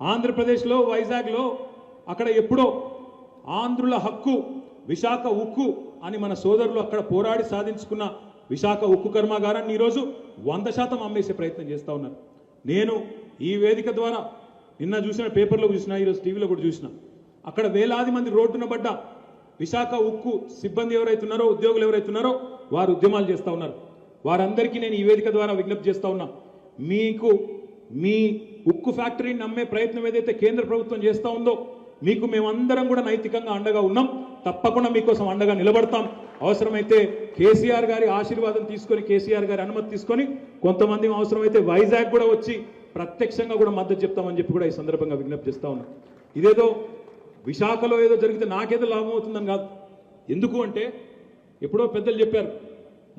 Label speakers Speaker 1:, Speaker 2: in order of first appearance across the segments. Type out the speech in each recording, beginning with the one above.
Speaker 1: ఆంధ్రప్రదేశ్లో వైజాగ్లో అక్కడ ఎప్పుడో ఆంధ్రుల హక్కు విశాఖ ఉక్కు అని మన సోదరులు అక్కడ పోరాడి సాధించుకున్న విశాఖ ఉక్కు కర్మాగారాన్ని ఈరోజు వంద శాతం అమ్మేసే ప్రయత్నం చేస్తూ ఉన్నారు. నేను ఈ వేదిక ద్వారా నిన్న చూసిన పేపర్లో చూసిన ఈరోజు టీవీలో కూడా చూసిన. అక్కడ వేలాది మంది రోడ్డున పడ్డ విశాఖ ఉక్కు సిబ్బంది ఎవరైతే ఉన్నారో ఉద్యోగులు ఎవరైతే ఉన్నారో వారు ఉద్యమాలు చేస్తూ ఉన్నారు. వారందరికీ నేను ఈ వేదిక ద్వారా విజ్ఞప్తి చేస్తూ ఉన్నా. మీకు మీ ఉక్కు ఫ్యాక్టరీని నమ్మే ప్రయత్నం ఏదైతే కేంద్ర ప్రభుత్వం చేస్తూ ఉందో మీకు మేమందరం కూడా నైతికంగా అండగా ఉన్నాం. తప్పకుండా మీకోసం అండగా నిలబడతాం. అవసరమైతే కేసీఆర్ గారి ఆశీర్వాదం తీసుకొని కేసీఆర్ గారి అనుమతి తీసుకొని కొంతమంది అవసరమైతే వైజాగ్ కూడా వచ్చి ప్రత్యక్షంగా కూడా మద్దతు చెప్తామని చెప్పి కూడా ఈ సందర్భంగా విజ్ఞప్తి చేస్తా ఉన్నాం. ఇదేదో విశాఖలో ఏదో జరిగితే నాకేదో లాభం అవుతుందని కాదు. ఎందుకు అంటే ఎప్పుడో పెద్దలు చెప్పారు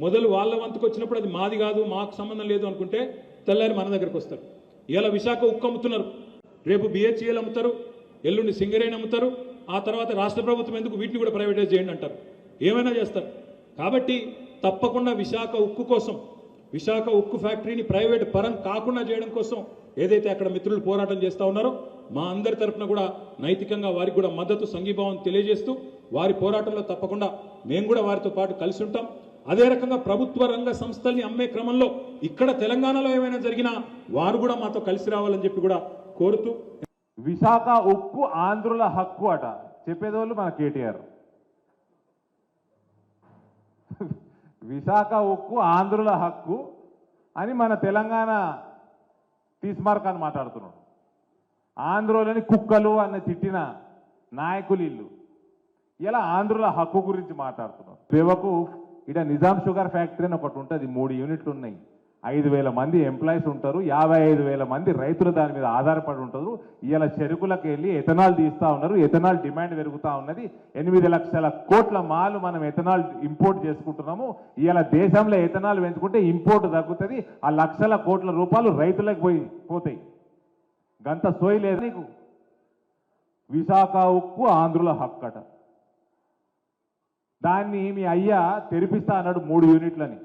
Speaker 1: మొదలు వాళ్ళ వంతుకు వచ్చినప్పుడు అది మాది కాదు మాకు సంబంధం లేదు అనుకుంటే తెల్లారి మన దగ్గరకు వస్తారు. ఇలా విశాఖ ఉక్కు అమ్ముతున్నారు రేపు బిహెచ్ఏలు అమ్ముతారు ఎల్లుండి సింగరేణి అమ్ముతారు ఆ తర్వాత రాష్ట్ర ప్రభుత్వం ఎందుకు వీటిని కూడా ప్రైవేటైజ్ చేయండి అంటారు. ఏమైనా చేస్తారు. కాబట్టి తప్పకుండా విశాఖ ఉక్కు కోసం విశాఖ ఉక్కు ఫ్యాక్టరీని ప్రైవేట్ పరం కాకుండా చేయడం కోసం ఏదైతే అక్కడ మిత్రులు పోరాటం చేస్తూ ఉన్నారో మా అందరి తరఫున కూడా నైతికంగా వారికి కూడా మద్దతు సంఘీభావం తెలియజేస్తూ వారి పోరాటంలో తప్పకుండా మేము కూడా వారితో పాటు కలిసి ఉంటాం. అదే రకంగా ప్రభుత్వ రంగ సంస్థల్ని అమ్మే క్రమంలో ఇక్కడ తెలంగాణలో ఏమైనా జరిగినా వారు కూడా మాతో కలిసి రావాలని చెప్పి కూడా కోరుతూ
Speaker 2: విశాఖ ఉక్కు ఆంధ్రుల హక్కు అట. చెప్పేదోళ్ళు మన కేటీఆర్. విశాఖ ఉక్కు ఆంధ్రుల హక్కు అని మన తెలంగాణ తీస్మార్క్ అని మాట్లాడుతున్నాడు. ఆంధ్రులని కుక్కలు అన్న తిట్టిన నాయకులు ఇల్లు ఇలా ఆంధ్రుల హక్కు గురించి మాట్లాడుతున్నారు రేవకు ఇక్కడ నిజాం షుగర్ ఫ్యాక్టరీ అని ఒకటి ఉంటుంది మూడు యూనిట్లు ఉన్నాయి. ఐదు వేల మంది ఎంప్లాయీస్ ఉంటారు యాభై ఐదు వేల మంది రైతులు దాని మీద ఆధారపడి ఉంటారు. ఇలా చెరుకులకు వెళ్ళి ఎథనాల్ తీస్తా ఉన్నారు ఎథనాల్ డిమాండ్ పెరుగుతా ఉన్నది. ఎనిమిది లక్షల కోట్ల మాలు మనం ఎథనాల్ ఇంపోర్ట్ చేసుకుంటున్నాము. ఇలా దేశంలో ఎథనాల్ పెంచుకుంటే ఇంపోర్ట్ తగ్గుతుంది ఆ లక్షల కోట్ల రూపాయలు రైతులకు పోయి పోతాయి. గంత సోయి లేదు నీకు? విశాఖ ఉక్కు ఆంధ్రుల హక్కట దాన్ని మీ అయ్యా తెరిపిస్తా అన్నాడు మూడు యూనిట్లని.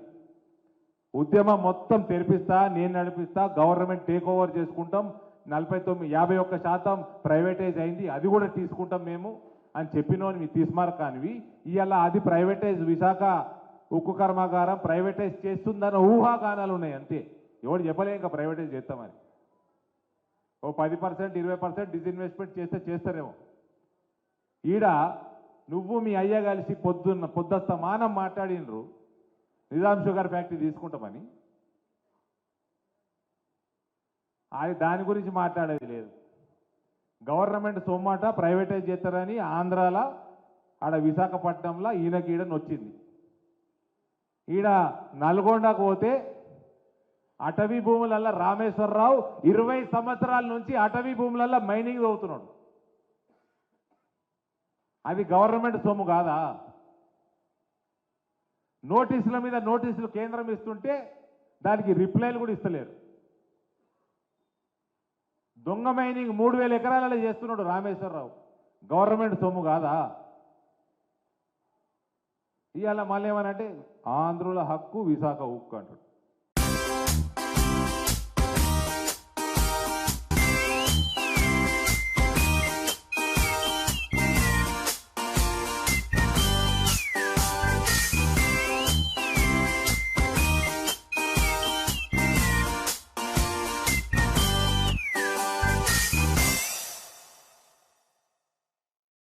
Speaker 2: ఉద్యమం మొత్తం తెరిపిస్తా నేను నడిపిస్తా గవర్నమెంట్ టేక్ ఓవర్ చేసుకుంటాం నలభై తొమ్మిది యాభై ఒక్క శాతం ప్రైవేటైజ్ అయింది అది కూడా తీసుకుంటాం మేము అని చెప్పినోని మీ తీసుమారకానివి. ఇవాళ అది ప్రైవేటైజ్ విశాఖ ఉక్కు కర్మాగారం ప్రైవేటైజ్ చేస్తుందన్న ఊహాగానాలు ఉన్నాయి అంతే. ఎవడు చెప్పలే ఇంకా ప్రైవేటైజ్ చేస్తామని ఓ పది పర్సెంట్ ఇరవై పర్సెంట్ డిజిన్వెస్ట్మెంట్ చేస్తే చేస్తారేమో. ఈడ నువ్వు మీ అయ్య కలిసి పొద్దున్న పొద్దుస్తమానం మాట్లాడినరు. నిజాం షుగర్ ఫ్యాక్టరీ తీసుకుంటామని అది దాని గురించి మాట్లాడేది లేదు. గవర్నమెంట్ సొమ్మాట ప్రైవేటైజ్ చేస్తారని ఆంధ్రాల ఆడ విశాఖపట్నంలో ఈయనకీడని వచ్చింది ఈడ నల్గొండకు పోతే అటవీ భూములల్లో రామేశ్వరరావు ఇరవై సంవత్సరాల నుంచి అటవీ భూములల్లో మైనింగ్ చదువుతున్నాడు. అది గవర్నమెంట్ సొమ్ము కాదా? నోటీసుల మీద నోటీసులు కేంద్రం ఇస్తుంటే దానికి రిప్లైలు కూడా ఇస్తలేరు. దొంగ మైనింగ్ మూడు వేల ఎకరాలలో చేస్తున్నాడు రామేశ్వరరావు. గవర్నమెంట్ సొమ్ము కాదా? ఇవాళ మళ్ళీ ఏమనంటే ఆంధ్రుల హక్కు విశాఖ ఉక్కు అంటాడు